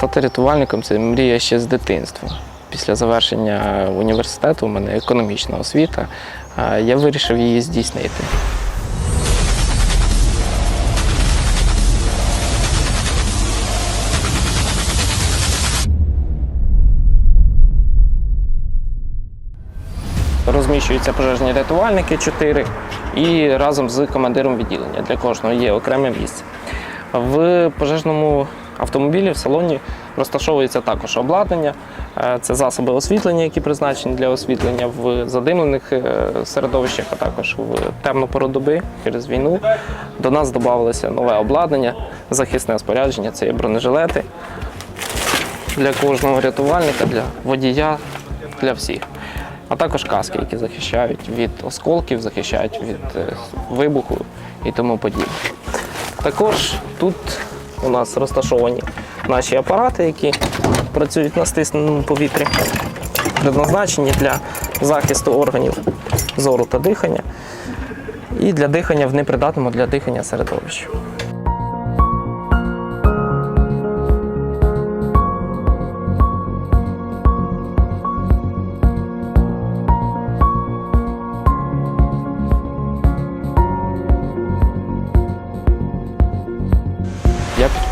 Стати рятувальником це мрія ще з дитинства. Після завершення університету у мене економічна освіта. Я вирішив її здійснити. Розміщуються пожежні рятувальники 4 і разом з командиром відділення. Для кожного є окреме місце. В пожежному автомобілі в салоні розташовується також обладнання. Е, Це засоби освітлення, які призначені для освітлення в задимлених е, середовищах, а також в темну пору доби через війну. До нас додавалося нове обладнання, захисне спорядження, це є бронежилети для кожного рятувальника, для водія, для всіх. А також каски, які захищають від осколків, захищають від е, вибуху і тому подібне. Також тут у нас розташовані наші апарати, які працюють на стисненому повітрі, предназначені для захисту органів зору та дихання і для дихання в непридатному для дихання середовищі.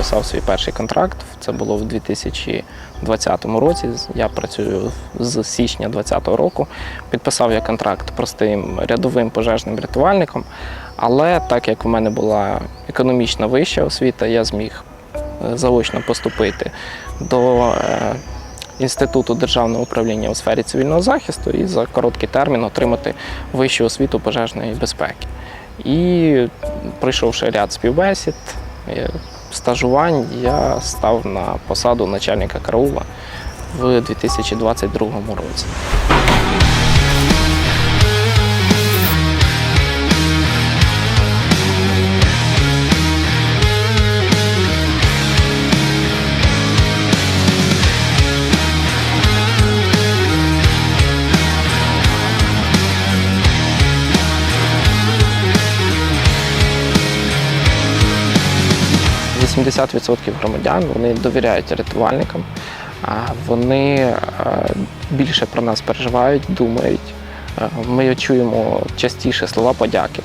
Підписав свій перший контракт. Це було в 2020 році. Я працюю з січня 2020 року. Підписав я контракт простим рядовим пожежним рятувальником. Але так як у мене була економічна вища освіта, я зміг е, заочно поступити до е, Інституту державного управління у сфері цивільного захисту і за короткий термін отримати вищу освіту пожежної безпеки. І пройшовши ряд співбесід, е, стажувань, я став на посаду начальника караула в 2022 році. – 80% громадян вони довіряють рятувальникам, вони е, більше про нас переживають, думають. Е, Ми чуємо частіше слова подяки.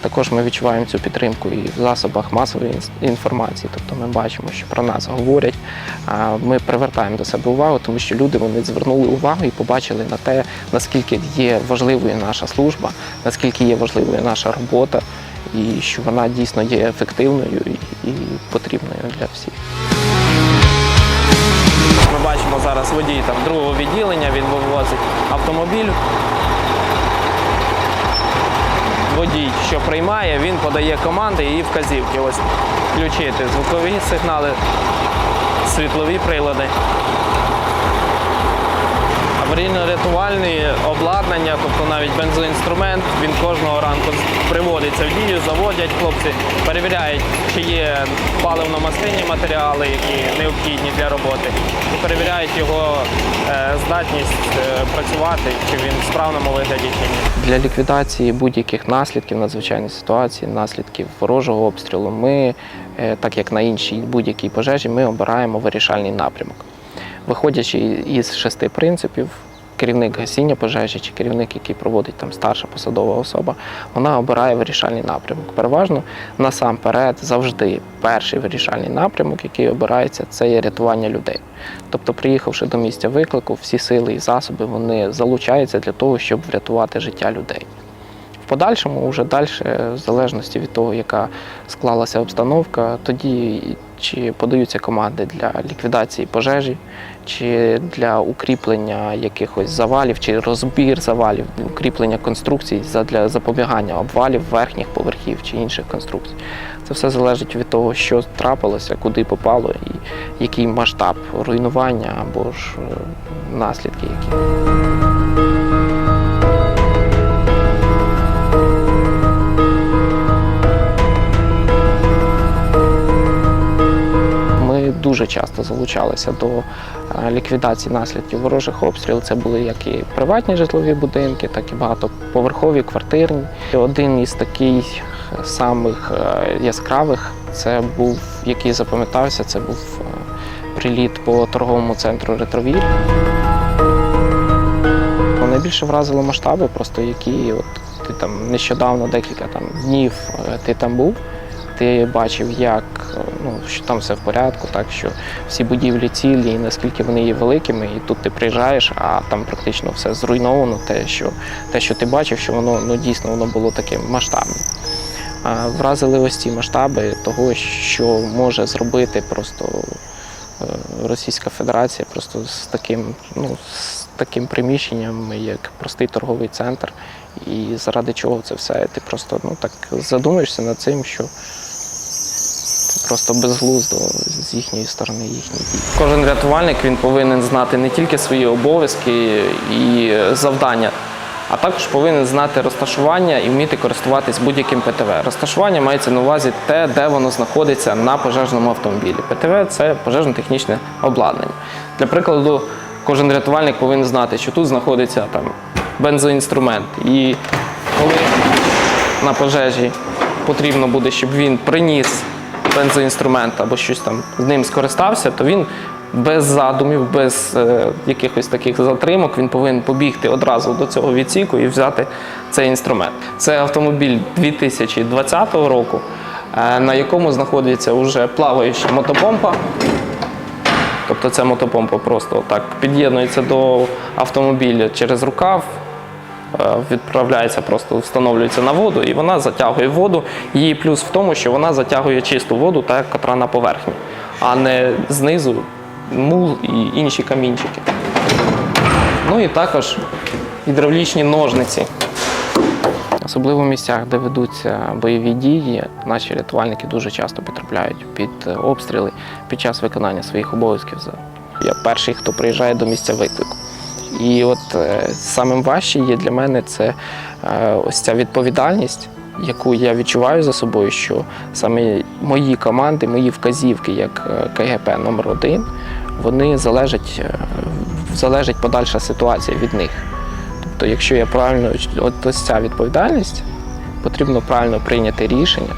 Також ми відчуваємо цю підтримку і в засобах масової інформації. Тобто ми бачимо, що про нас говорять. Ми привертаємо до себе увагу, тому що люди вони звернули увагу і побачили на те, наскільки є важливою наша служба, наскільки є важливою наша робота, і що вона дійсно є ефективною і, потрібною для всіх. Ми бачимо зараз водій там другого відділення, він вивозить автомобіль. Водій, що приймає, він подає команди і вказівки. Ось включити звукові сигнали, світлові прилади. Аварійно-рятувальне обладнання, тобто навіть бензоінструмент, він кожного ранку приводиться в дію, заводять хлопці, перевіряють, чи є паливно-мастинні матеріали, які необхідні для роботи, і перевіряють його е, здатність е, працювати, чи він в справному вигляді чи ні. Для ліквідації будь-яких наслідків надзвичайної ситуації, наслідків ворожого обстрілу, ми, е, так як на іншій будь-якій пожежі, ми обираємо вирішальний напрямок. Виходячи із шести принципів, керівник гасіння пожежі чи керівник, який проводить там старша посадова особа, вона обирає вирішальний напрямок. Переважно насамперед завжди перший вирішальний напрямок, який обирається, це є рятування людей. Тобто, приїхавши до місця виклику, всі сили і засоби вони залучаються для того, щоб врятувати життя людей. В подальшому, вже далі, в залежності від того, яка склалася обстановка, тоді чи подаються команди для ліквідації пожежі, чи для укріплення якихось завалів, чи розбір завалів, укріплення конструкцій для запобігання обвалів верхніх поверхів чи інших конструкцій. Це все залежить від того, що трапилося, куди попало, і який масштаб руйнування або ж е, наслідки які. Дуже часто залучалися до е, ліквідації наслідків ворожих обстрілів. Це були як і приватні житлові будинки, так і багатоповерхові, квартирні. І один із таких самих е, яскравих це був, який запам'ятався, це був е, приліт по торговому центру Ретровіль. Ну, Найбільше вразило масштаби, просто які от ти там нещодавно декілька там днів ти там був. Ти бачив, як ну, що там все в порядку, так що всі будівлі цілі, і наскільки вони є великими, і тут ти приїжджаєш, а там практично все зруйновано. Те, що те, що ти бачив, що воно ну дійсно воно було таким масштабним. Вразили ось ці масштаби того, що може зробити просто е, Російська Федерація просто з таким, ну, з таким приміщенням, як простий торговий центр. І заради чого це все? Ти просто ну, так задумаєшся над цим, що просто безглуздо з їхньої сторони їхній дій. Кожен рятувальник він повинен знати не тільки свої обов'язки і завдання, а також повинен знати розташування і вміти користуватись будь-яким ПТВ. Розташування мається на увазі те, де воно знаходиться на пожежному автомобілі. ПТВ це пожежно-технічне обладнання. Для прикладу, кожен рятувальник повинен знати, що тут знаходиться там бензоінструмент. І коли на пожежі потрібно буде, щоб він приніс бензоінструмент або щось там з ним скористався, то він без задумів, без е, якихось таких затримок, він повинен побігти одразу до цього відсіку і взяти цей інструмент. Це автомобіль 2020 року, е, на якому знаходиться вже плаваюча мотопомпа. Тобто ця мотопомпа просто так під'єднується до автомобіля через рукав, відправляється, просто встановлюється на воду, і вона затягує воду. Її плюс в тому, що вона затягує чисту воду, та яка на поверхні, а не знизу мул і інші камінчики. Ну і також гідравлічні ножниці. Особливо в місцях, де ведуться бойові дії, наші рятувальники дуже часто потрапляють під е, обстріли під час виконання своїх обов'язків. Я перший, хто приїжджає до місця виклику. І от е, самим важче є для мене це е, ось ця відповідальність, яку я відчуваю за собою, що саме мої команди, мої вказівки, як е, КГП номер 1 вони залежать, залежить подальша ситуація від них. Тобто, якщо я правильно от ось ця відповідальність, потрібно правильно прийняти рішення,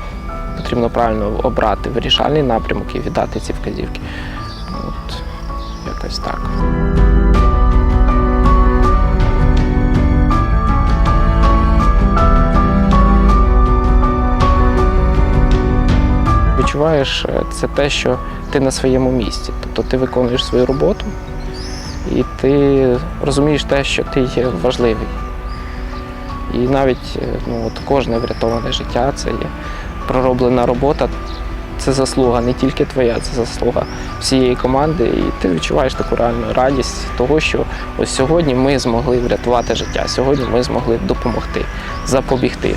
потрібно правильно обрати вирішальний напрямок і віддати ці вказівки. От якось так. Відчуваєш е, це те, що ти на своєму місці. Тобто ти виконуєш свою роботу і ти розумієш те, що ти є важливий. І навіть е, ну, от кожне врятоване життя це є пророблена робота, це заслуга не тільки твоя, це заслуга всієї команди. І ти відчуваєш таку реальну радість того, що ось сьогодні ми змогли врятувати життя, сьогодні ми змогли допомогти, запобігти.